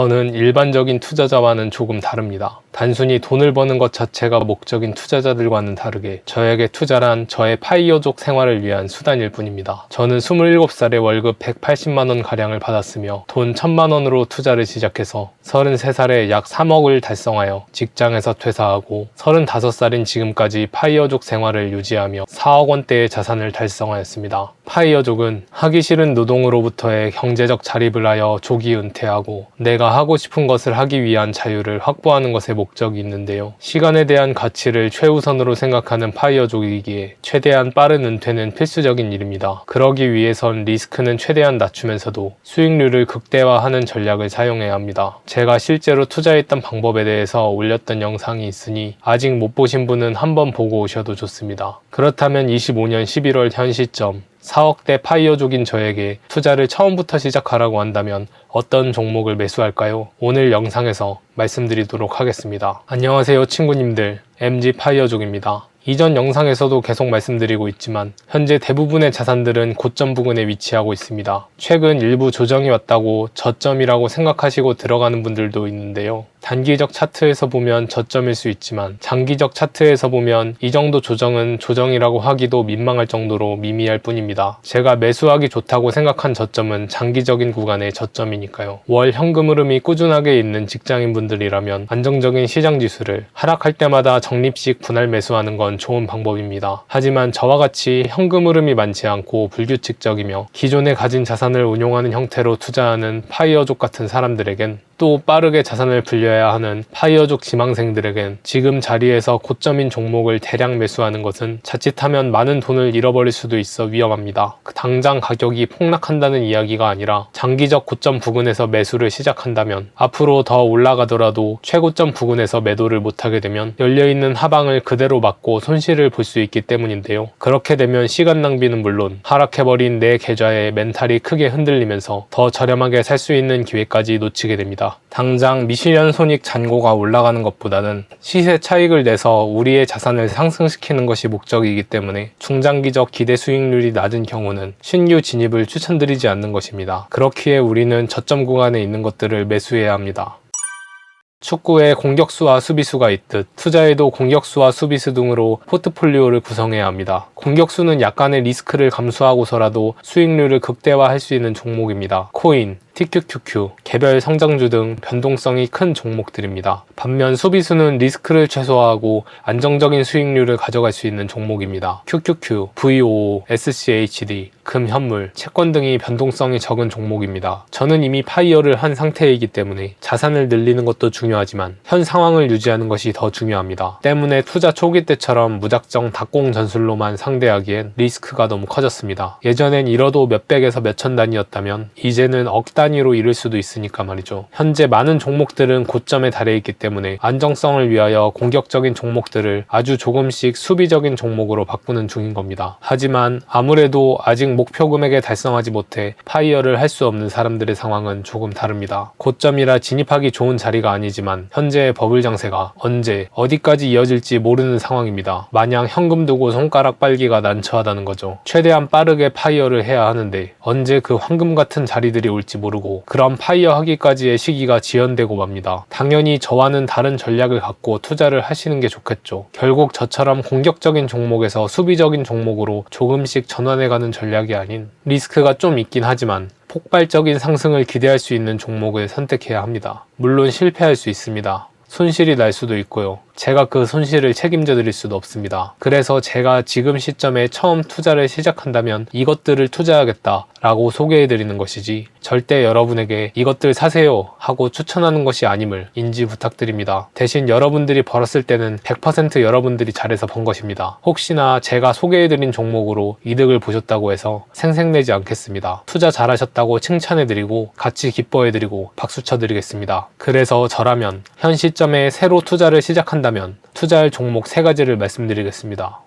저는 일반적인 투자자와는 조금 다릅니다. 단순히 돈을 버는 것 자체가 목적인 투자자들과는 다르게 저에게 투자란 저의 파이어족 생활을 위한 수단일 뿐입니다. 저는 27살에 월급 180만원 가량을 받았으며 돈 1000만원으로 투자를 시작해서 33살에 약 3억을 달성하여 직장에서 퇴사하고 35살인 지금까지 파이어족 생활을 유지하며 4억 원대의 자산을 달성하였습니다. 파이어족은 하기 싫은 노동으로부터의 경제적 자립을 하여 조기 은퇴하고 내가 하고 싶은 것을 하기 위한 자유를 확보하는 것에 목적이 있는데요. 시간에 대한 가치를 최우선으로 생각하는 파이어족이기에 최대한 빠른 은퇴는 필수적인 일입니다. 그러기 위해선 리스크는 최대한 낮추면서도 수익률을 극대화하는 전략을 사용해야 합니다. 제가 실제로 투자했던 방법에 대해서 올렸던 영상이 있으니 아직 못 보신 분은 한번 보고 오셔도 좋습니다. 그렇다면 25년 11월 현 시점 4억대 파이어족인 저에게 투자를 처음부터 시작하라고 한다면 어떤 종목을 매수할까요? 오늘 영상에서 말씀드리도록 하겠습니다. 안녕하세요 친구님들 MG 파이어족입니다. 이전 영상에서도 계속 말씀드리고 있지만 현재 대부분의 자산들은 고점 부근에 위치하고 있습니다. 최근 일부 조정이 왔다고 저점이라고 생각하시고 들어가는 분들도 있는데요. 단기적 차트에서 보면 저점일 수 있지만 장기적 차트에서 보면 이 정도 조정은 조정이라고 하기도 민망할 정도로 미미할 뿐입니다. 제가 매수하기 좋다고 생각한 저점은 장기적인 구간의 저점이니까요. 월 현금 흐름이 꾸준하게 있는 직장인 분들이라면 안정적인 시장 지수를 하락할 때마다 적립식 분할 매수하는 건 좋은 방법입니다. 하지만 저와 같이 현금 흐름이 많지 않고 불규칙적이며 기존에 가진 자산을 운용하는 형태로 투자하는 파이어족 같은 사람들에겐 또 빠르게 자산을 불려야 하는 파이어족 지망생들에겐 지금 자리에서 고점인 종목을 대량 매수하는 것은 자칫하면 많은 돈을 잃어버릴 수도 있어 위험합니다. 당장 가격이 폭락한다는 이야기가 아니라 장기적 고점 부근에서 매수를 시작한다면 앞으로 더 올라가더라도 최고점 부근에서 매도를 못하게 되면 열려있는 하방을 그대로 맞고 손실을 볼 수 있기 때문인데요. 그렇게 되면 시간 낭비는 물론 하락해버린 내 계좌의 멘탈이 크게 흔들리면서 더 저렴하게 살 수 있는 기회까지 놓치게 됩니다. 당장 미실현 손익 잔고가 올라가는 것보다는 시세 차익을 내서 우리의 자산을 상승시키는 것이 목적이기 때문에 중장기적 기대 수익률이 낮은 경우는 신규 진입을 추천드리지 않는 것입니다. 그렇기에 우리는 저점 구간에 있는 것들을 매수해야 합니다. 축구에 공격수와 수비수가 있듯 투자에도 공격수와 수비수 등으로 포트폴리오를 구성해야 합니다. 공격수는 약간의 리스크를 감수하고서라도 수익률을 극대화할 수 있는 종목입니다. 코인, TQQQ, 개별 성장주 등 변동성이 큰 종목들입니다. 반면 수비수는 리스크를 최소화하고 안정적인 수익률을 가져갈 수 있는 종목입니다. QQQ, VOO, SCHD, 금, 현물, 채권 등이 변동성이 적은 종목입니다. 저는 이미 파이어를 한 상태이기 때문에 자산을 늘리는 것도 중요 하지만 현 상황을 유지하는 것이 더 중요합니다. 때문에 투자 초기 때처럼 무작정 닭공 전술로만 상대하기엔 리스크가 너무 커졌습니다. 예전엔 잃어도 몇백에서 몇천 단위였다면 이제는 억 단위로 이를 수도 있으니까 말이죠. 현재 많은 종목들은 고점에 달해 있기 때문에 안정성을 위하여 공격적인 종목들을 아주 조금씩 수비적인 종목으로 바꾸는 중인 겁니다. 하지만 아무래도 아직 목표 금액에 달성하지 못해 파이어를 할 수 없는 사람들의 상황은 조금 다릅니다. 고점이라 진입하기 좋은 자리가 아니지 만 현재의 버블 장세가 언제 어디까지 이어질지 모르는 상황입니다. 마냥 현금 두고 손가락 빨기가 난처하다는 거죠. 최대한 빠르게 파이어를 해야 하는데 언제 그 황금 같은 자리들이 올지 모르고 그런 파이어 하기까지의 시기가 지연되고 맙니다. 당연히 저와는 다른 전략을 갖고 투자를 하시는 게 좋겠죠. 결국 저처럼 공격적인 종목에서 수비적인 종목으로 조금씩 전환해가는 전략이 아닌 리스크가 좀 있긴 하지만 폭발적인 상승을 기대할 수 있는 종목을 선택해야 합니다. 물론 실패할 수 있습니다. 손실이 날 수도 있고요. 제가 그 손실을 책임져 드릴 수도 없습니다. 그래서 제가 지금 시점에 처음 투자를 시작한다면 이것들을 투자하겠다 라고 소개해 드리는 것이지 절대 여러분에게 이것들 사세요 하고 추천하는 것이 아님을 인지 부탁드립니다. 대신 여러분들이 벌었을 때는 100% 여러분들이 잘해서 번 것입니다. 혹시나 제가 소개해 드린 종목으로 이득을 보셨다고 해서 생색내지 않겠습니다. 투자 잘하셨다고 칭찬해 드리고 같이 기뻐해 드리고 박수 쳐 드리겠습니다. 그래서 저라면 현 시점에 새로 투자를 시작한다면 한다면 투자할 종목 세 가지를 말씀드리겠습니다.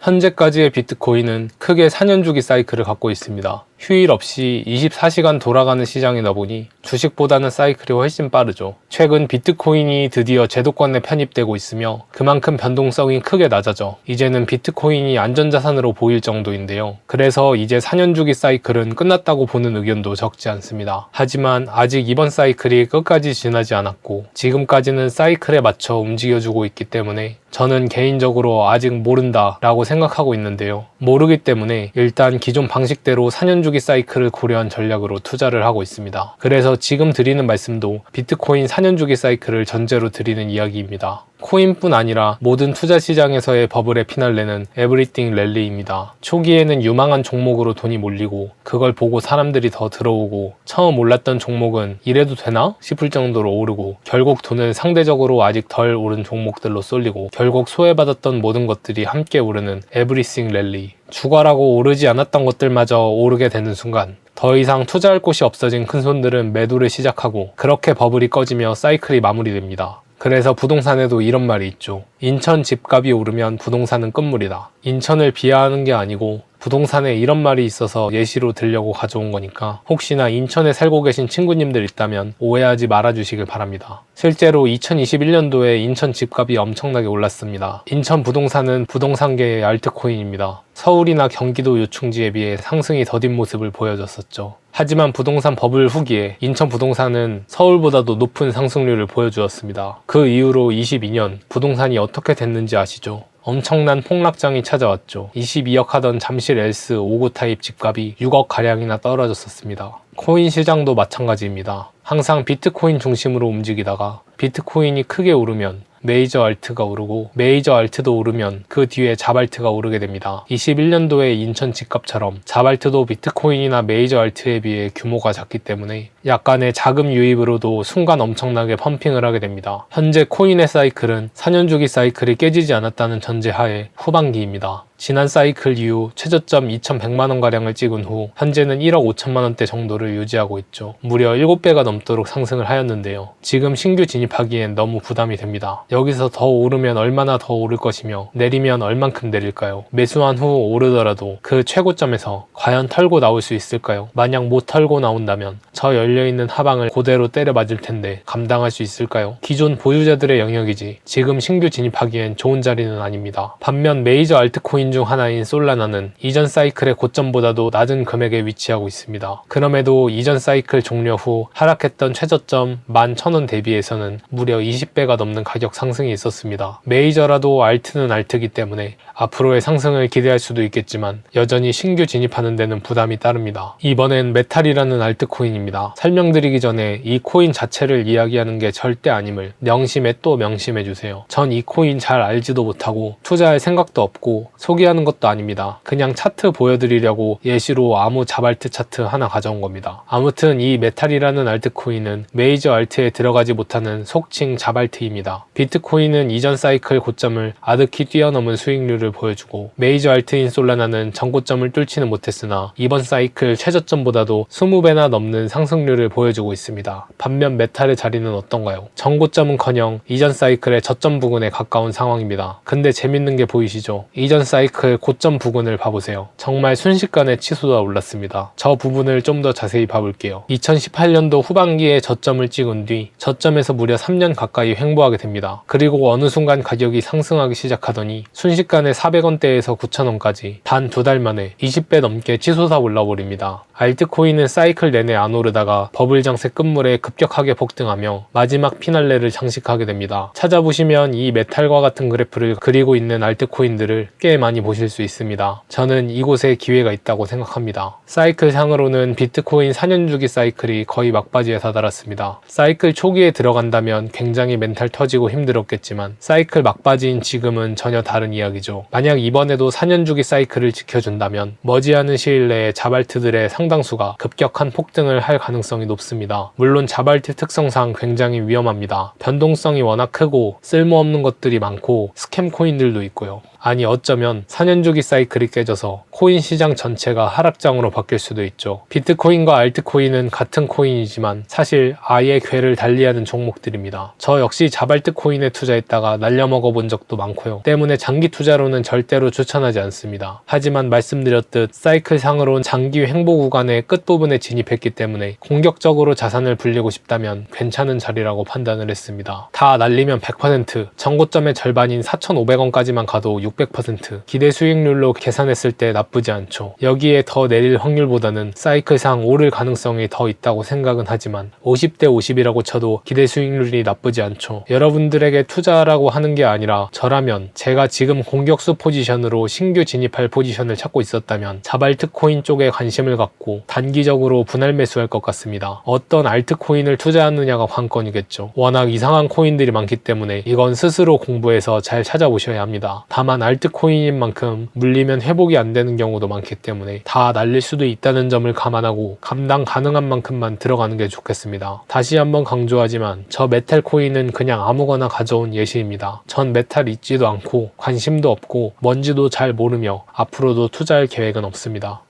현재까지의 비트코인은 크게 4년 주기 사이클을 갖고 있습니다. 휴일 없이 24시간 돌아가는 시장이다 보니 주식보다는 사이클이 훨씬 빠르죠. 최근 비트코인이 드디어 제도권에 편입되고 있으며 그만큼 변동성이 크게 낮아져 이제는 비트코인이 안전자산으로 보일 정도인데요. 그래서 이제 4년 주기 사이클은 끝났다고 보는 의견도 적지 않습니다. 하지만 아직 이번 사이클이 끝까지 지나지 않았고 지금까지는 사이클에 맞춰 움직여주고 있기 때문에 저는 개인적으로 아직 모른다 라고 생각하고 있는데요. 모르기 때문에 일단 기존 방식대로 4년 주기 사이클을 고려한 전략으로 투자를 하고 있습니다. 그래서 지금 드리는 말씀도 비트코인 4년 주기 사이클을 전제로 드리는 이야기입니다. 코인뿐 아니라 모든 투자 시장에서의 버블의 피날레는 에브리띵 랠리입니다. 초기에는 유망한 종목으로 돈이 몰리고 그걸 보고 사람들이 더 들어오고 처음 올랐던 종목은 이래도 되나 싶을 정도로 오르고 결국 돈은 상대적으로 아직 덜 오른 종목들로 쏠리고 결국 소외받았던 모든 것들이 함께 오르는 에브리띵 랠리. 주가라고 오르지 않았던 것들마저 오르게 되는 순간 더 이상 투자할 곳이 없어진 큰 손들은 매도를 시작하고 그렇게 버블이 꺼지며 사이클이 마무리됩니다. 그래서 부동산에도 이런 말이 있죠. 인천 집값이 오르면 부동산은 끝물이다. 인천을 비하하는 게 아니고 부동산에 이런 말이 있어서 예시로 들려고 가져온 거니까 혹시나 인천에 살고 계신 친구님들 있다면 오해하지 말아주시길 바랍니다. 실제로 2021년도에 인천 집값이 엄청나게 올랐습니다. 인천 부동산은 부동산계의 알트코인입니다. 서울이나 경기도 요충지에 비해 상승이 더딘 모습을 보여줬었죠. 하지만 부동산 버블 후기에 인천 부동산은 서울보다도 높은 상승률을 보여주었습니다. 그 이후로 22년 부동산이 어떻게 됐는지 아시죠? 엄청난 폭락장이 찾아왔죠. 22억 하던 잠실 엘스 5구 타입 집값이 6억 가량이나 떨어졌었습니다. 코인 시장도 마찬가지입니다. 항상 비트코인 중심으로 움직이다가 비트코인이 크게 오르면 메이저 알트가 오르고 메이저 알트도 오르면 그 뒤에 자발트가 오르게 됩니다. 21년도에 인천 집값처럼 자발트도 비트코인이나 메이저 알트에 비해 규모가 작기 때문에 약간의 자금 유입으로도 순간 엄청나게 펌핑을 하게 됩니다. 현재 코인의 사이클은 4년 주기 사이클이 깨지지 않았다는 전제하에 후반기입니다. 지난 사이클 이후 최저점 2,100만원가량을 찍은 후 현재는 1억 5천만원대 정도를 유지하고 있죠. 무려 7배가 넘도록 상승을 하였는데요. 지금 신규 진입하기엔 너무 부담이 됩니다. 여기서 더 오르면 얼마나 더 오를 것이며 내리면 얼만큼 내릴까요? 매수한 후 오르더라도 그 최고점에서 과연 털고 나올 수 있을까요? 만약 못 털고 나온다면 저 열려있는 하방을 그대로 때려 맞을 텐데 감당할 수 있을까요? 기존 보유자들의 영역이지 지금 신규 진입하기엔 좋은 자리는 아닙니다. 반면 메이저 알트코 인 중 하나인 솔라나는 이전 사이클의 고점보다도 낮은 금액에 위치하고 있습니다. 그럼에도 이전 사이클 종료 후 하락했던 최저점 11,000원 대비해서는 무려 20배가 넘는 가격 상승이 있었습니다. 메이저라도 알트는 알트기 때문에 앞으로의 상승을 기대할 수도 있겠지만 여전히 신규 진입하는 데는 부담이 따릅니다. 이번엔 메탈이라는 알트코인입니다. 설명드리기 전에 이 코인 자체를 이야기하는 게 절대 아님을 명심에 또 명심해 주세요. 전 이 코인 잘 알지도 못하고 투자할 생각도 없고 소개하는 것도 아닙니다. 그냥 차트 보여드리려고 예시로 아무 자발트 차트 하나 가져온 겁니다. 아무튼 이 메탈이라는 알트코인은 메이저 알트에 들어가지 못하는 속칭 자발트입니다. 비트코인은 이전 사이클 고점을 아득히 뛰어넘은 수익률을 보여주고 메이저 알트인 솔라나는 전고점을 뚫지는 못했으나 이번 사이클 최저점보다도 20배나 넘는 상승률을 보여주고 있습니다. 반면 메탈의 자리는 어떤가요? 전고점은커녕 이전 사이클의 저점 부근에 가까운 상황입니다. 근데 재밌는 게 보이시죠? 이전 사이클 고점 부근을 봐보세요. 정말 순식간에 치솟아 올랐습니다. 저 부분을 좀 더 자세히 봐볼게요. 2018년도 후반기에 저점을 찍은 뒤 저점에서 무려 3년 가까이 횡보하게 됩니다. 그리고 어느 순간 가격이 상승하기 시작하더니 순식간에 400원대에서 9,000원까지 단 두 달 만에 20배 넘게 치솟아 올라버립니다. 알트코인은 사이클 내내 안 오르다가 버블 장세 끝물에 급격하게 폭등하며 마지막 피날레를 장식하게 됩니다. 찾아보시면 이 메탈과 같은 그래프를 그리고 있는 알트코인들을 꽤 많이 보실 수 있습니다. 저는 이곳에 기회가 있다고 생각합니다. 사이클 상으로는 비트코인 4년 주기 사이클이 거의 막바지에 다다랐습니다. 사이클 초기에 들어간다면 굉장히 멘탈 터지고 힘들었겠지만 사이클 막바지인 지금은 전혀 다른 이야기죠. 만약 이번에도 4년 주기 사이클을 지켜준다면 머지않은 시일 내에 자발트들의 상당수가 급격한 폭등을 할 가능성이 높습니다. 물론 자발트 특성상 굉장히 위험합니다. 변동성이 워낙 크고 쓸모없는 것들이 많고 스캠 코인들도 있고요. 아니 어쩌면 4년 주기 사이클이 깨져서 코인 시장 전체가 하락장으로 바뀔 수도 있죠. 비트코인과 알트코인은 같은 코인이지만 사실 아예 궤를 달리하는 종목들입니다. 저 역시 자발트 코인에 투자했다가 날려먹어 본 적도 많고요. 때문에 장기 투자로는 절대로 추천하지 않습니다. 하지만 말씀드렸듯 사이클 상으론 장기 횡보 구간의 끝부분에 진입했기 때문에 공격적으로 자산을 불리고 싶다면 괜찮은 자리라고 판단을 했습니다. 다 날리면 100%, 정고점의 절반인 4,500원까지만 가도 600%, 기대 수익률로 계산했을 때 나쁘지 않죠. 여기에 더 내릴 확률보다는 사이클상 오를 가능성이 더 있다고 생각은 하지만 50대 50이라고 쳐도 기대 수익률이 나쁘지 않죠. 여러분들에게 투자라고 하는 게 아니라 저라면 제가 지금 공격수 포지션으로 신규 진입할 포지션을 찾고 있었다면 자발트코인 쪽에 관심을 갖고 단기적으로 분할 매수할 것 같습니다. 어떤 알트코인을 투자하느냐가 관건이겠죠. 워낙 이상한 코인들이 많기 때문에 이건 스스로 공부해서 잘 찾아보셔야 합니다. 다만 알트코인인 만큼 물리면 회복이 안 되는 경우도 많기 때문에 다 날릴 수도 있다는 점을 감안하고 감당 가능한 만큼만 들어가는 게 좋겠습니다. 다시 한번 강조하지만 저 메탈 코인은 그냥 아무거나 가져온 예시입니다. 전 메탈 있지도 않고 관심도 없고 뭔지도 잘 모르며 앞으로도 투자할 계획은 없습니다.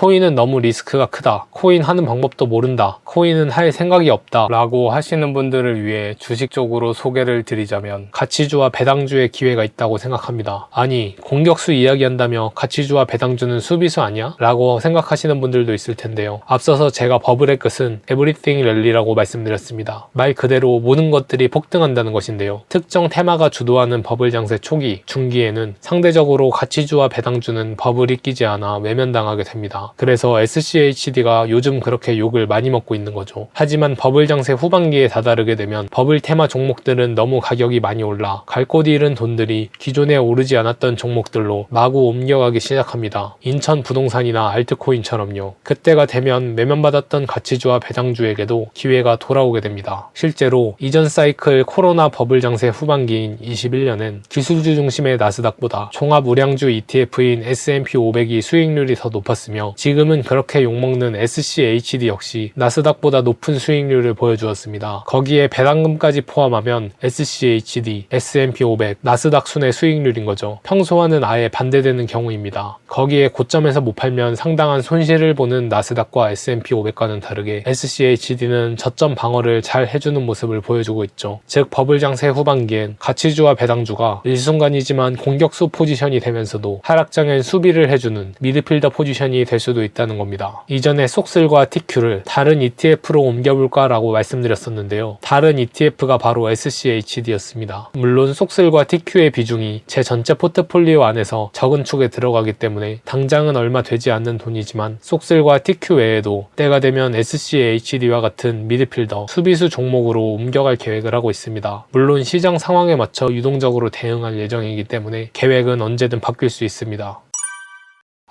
코인은 너무 리스크가 크다. 코인 하는 방법도 모른다. 코인은 할 생각이 없다. 라고 하시는 분들을 위해 주식 쪽으로 소개를 드리자면 가치주와 배당주의 기회가 있다고 생각합니다. 아니, 공격수 이야기한다며 가치주와 배당주는 수비수 아니야? 라고 생각하시는 분들도 있을 텐데요. 앞서서 제가 버블의 끝은 에브리띵 랠리라고 말씀드렸습니다. 말 그대로 모든 것들이 폭등한다는 것인데요. 특정 테마가 주도하는 버블 장세 초기, 중기에는 상대적으로 가치주와 배당주는 버블이 끼지 않아 외면당하게 됩니다. 그래서 SCHD가 요즘 그렇게 욕을 많이 먹고 있는 거죠. 하지만 버블 장세 후반기에 다다르게 되면 버블 테마 종목들은 너무 가격이 많이 올라 갈 곳 잃은 돈들이 기존에 오르지 않았던 종목들로 마구 옮겨가기 시작합니다. 인천 부동산이나 알트코인처럼요. 그때가 되면 매면받았던 가치주와 배당주에게도 기회가 돌아오게 됩니다. 실제로 이전 사이클 코로나 버블 장세 후반기인 21년엔 기술주 중심의 나스닥보다 종합 우량주 ETF인 S&P 500이 수익률이 더 높았으며 지금은 그렇게 욕먹는 SCHD 역시 나스닥보다 높은 수익률을 보여주었습니다. 거기에 배당금까지 포함하면 SCHD, S&P 500, 나스닥 순의 수익률인 거죠. 평소와는 아예 반대되는 경우입니다. 거기에 고점에서 못 팔면 상당한 손실을 보는 나스닥과 S&P 500과는 다르게 SCHD는 저점 방어를 잘 해주는 모습을 보여주고 있죠. 즉 버블 장세 후반기엔 가치주와 배당주가 일순간이지만 공격수 포지션이 되면서도 하락장엔 수비를 해주는 미드필더 포지션이 될 수도 있다는 겁니다. 이전에 속슬과 TQ를 다른 ETF로 옮겨볼까라고 말씀드렸었는데요. 다른 ETF가 바로 SCHD였습니다. 물론 속슬과 TQ의 비중이 제 전체 포트폴리오 안에서 적은 축에 들어가기 때문에 당장은 얼마 되지 않는 돈이지만 속슬과 TQ 외에도 때가 되면 SCHD와 같은 미드필더, 수비수 종목으로 옮겨갈 계획을 하고 있습니다. 물론 시장 상황에 맞춰 유동적으로 대응할 예정이기 때문에 계획은 언제든 바뀔 수 있습니다.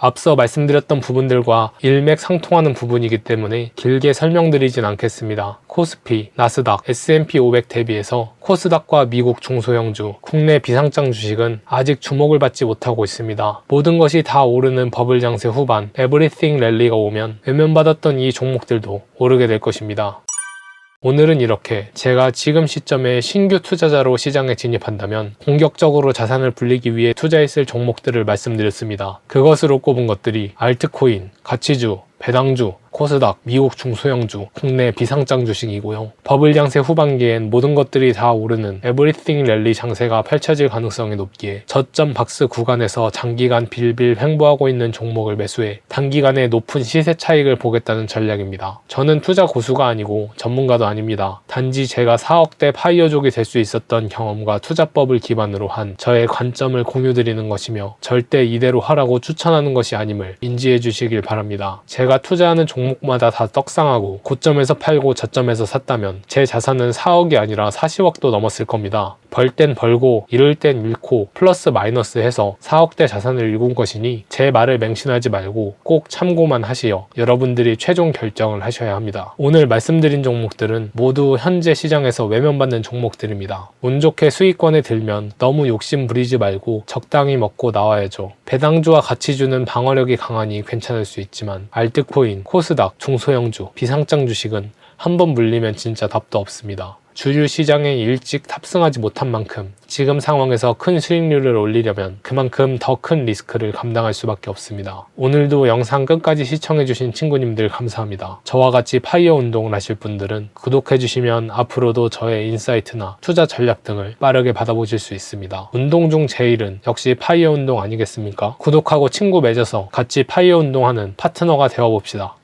앞서 말씀드렸던 부분들과 일맥상통하는 부분이기 때문에 길게 설명드리진 않겠습니다. 코스피, 나스닥, S&P 500 대비해서 코스닥과 미국 중소형주, 국내 비상장 주식은 아직 주목을 받지 못하고 있습니다. 모든 것이 다 오르는 버블 장세 후반, 에브리띵 랠리가 오면 외면받았던 이 종목들도 오르게 될 것입니다. 오늘은 이렇게 제가 지금 시점에 신규 투자자로 시장에 진입한다면 공격적으로 자산을 불리기 위해 투자했을 종목들을 말씀드렸습니다. 그것으로 꼽은 것들이 알트코인, 가치주, 배당주, 코스닥, 미국 중소형주, 국내 비상장 주식이고요. 버블 장세 후반기엔 모든 것들이 다 오르는 에브리띵 랠리 장세가 펼쳐질 가능성이 높기에 저점 박스 구간에서 장기간 빌빌 횡보하고 있는 종목을 매수해 단기간에 높은 시세 차익을 보겠다는 전략입니다. 저는 투자 고수가 아니고 전문가도 아닙니다. 단지 제가 4억대 파이어족이 될 수 있었던 경험과 투자법을 기반으로 한 저의 관점을 공유드리는 것이며 절대 이대로 하라고 추천하는 것이 아님을 인지해 주시길 바랍니다. 제가 투자하는 종 목마다 다 떡상하고 고점에서 팔고 저점에서 샀다면 제 자산은 4억이 아니라 40억도 넘었을 겁니다. 벌 땐 벌고 잃을 땐 잃고 플러스 마이너스 해서 4억대 자산을 일군 것이니 제 말을 맹신하지 말고 꼭 참고만 하시어 여러분들이 최종 결정을 하셔야 합니다. 오늘 말씀드린 종목들은 모두 현재 시장에서 외면받는 종목들입니다. 운 좋게 수익권에 들면 너무 욕심 부리지 말고 적당히 먹고 나와야죠. 배당주와 가치주는 방어력이 강하니 괜찮을 수 있지만 알트코인, 코스닥, 중소형주, 비상장 주식은 한번 물리면 진짜 답도 없습니다. 주류 시장에 일찍 탑승하지 못한 만큼 지금 상황에서 큰 수익률을 올리려면 그만큼 더 큰 리스크를 감당할 수밖에 없습니다. 오늘도 영상 끝까지 시청해주신 친구님들 감사합니다. 저와 같이 파이어 운동을 하실 분들은 구독해주시면 앞으로도 저의 인사이트나 투자 전략 등을 빠르게 받아보실 수 있습니다. 운동 중 제일은 역시 파이어 운동 아니겠습니까? 구독하고 친구 맺어서 같이 파이어 운동하는 파트너가 되어봅시다.